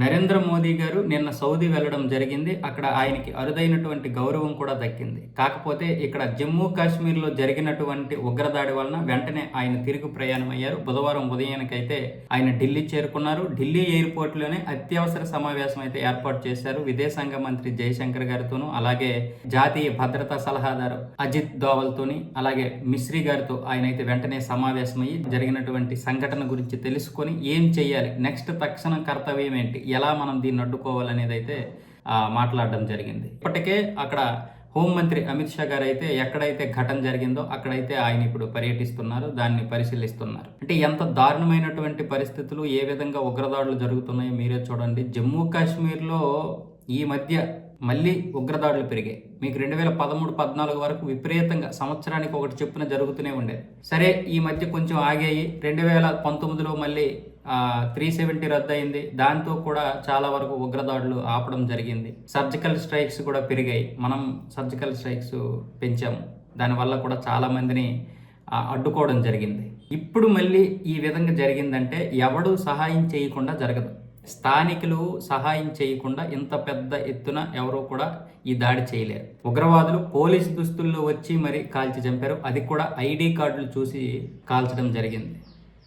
నరేంద్ర మోదీ గారు నిన్న సౌదీ వెళ్ళడం జరిగింది. అక్కడ ఆయనకి అరుదైనటువంటి గౌరవం కూడా దక్కింది. కాకపోతే ఇక్కడ జమ్మూ కాశ్మీర్లో జరిగినటువంటి ఉగ్రదాడి వలన వెంటనే ఆయన తిరుగు ప్రయాణం అయ్యారు బుధవారం ఉదయానికైతే ఆయన ఢిల్లీ చేరుకున్నారు. ఢిల్లీ ఎయిర్పోర్ట్లోనే అత్యవసర సమావేశం అయితే ఏర్పాటు చేశారు. విదేశాంగ మంత్రి జయశంకర్ గారితోనూ అలాగే జాతీయ భద్రతా సలహాదారు అజిత్ దోవల్తోని అలాగే మిశ్రీ గారితో ఆయన అయితే వెంటనే సమావేశమయ్యి జరిగినటువంటి సంఘటన గురించి తెలుసుకొని ఏం చేయాలి నెక్స్ట్ తక్షణ కర్తవ్యం ఏంటి ఎలా మనం దీన్ని అడ్డుకోవాలనేది అయితే మాట్లాడడం జరిగింది. ఇప్పటికే అక్కడ హోంమంత్రి అమిత్ షా గారు అయితే ఎక్కడైతే ఘటన జరిగిందో అక్కడైతే ఆయన ఇప్పుడు పర్యటిస్తున్నారు దాన్ని పరిశీలిస్తున్నారు. అంటే ఎంత దారుణమైనటువంటి పరిస్థితులు ఏ విధంగా ఉగ్రదాడులు జరుగుతున్నాయో మీరే చూడండి. జమ్మూ కాశ్మీర్లో ఈ మధ్య మళ్ళీ ఉగ్రదాడులు పెరిగాయి. మీకు రెండు వేల పదమూడు పద్నాలుగు వరకు విపరీతంగా సంవత్సరానికి ఒకటి చొప్పున జరుగుతూనే ఉండేది సరే ఈ మధ్య కొంచెం ఆగాయి. రెండు వేల పంతొమ్మిదిలో మళ్ళీ త్రీ సెవెంటీ రద్దు అయింది దాంతో కూడా చాలా వరకు ఉగ్రదాడులు ఆపడం జరిగింది. సర్జికల్ స్ట్రైక్స్ కూడా పెరిగాయి. మనం సర్జికల్ స్ట్రైక్స్ పెంచాము. దానివల్ల కూడా చాలా మందిని అడ్డుకోవడం జరిగింది. ఇప్పుడు మళ్ళీ ఈ విధంగా జరిగిందంటే ఎవడు సహాయం చేయకుండా జరగదు. స్థానికులు సహాయం చేయకుండా ఇంత పెద్ద ఎత్తున ఎవరూ కూడా ఈ దాడి చేయలేరు. ఉగ్రవాదులు పోలీస్ దుస్తుల్లో వచ్చి మరి కాల్చి చంపారు. అది కూడా ఐడి కార్డులు చూసి కాల్చడం జరిగింది.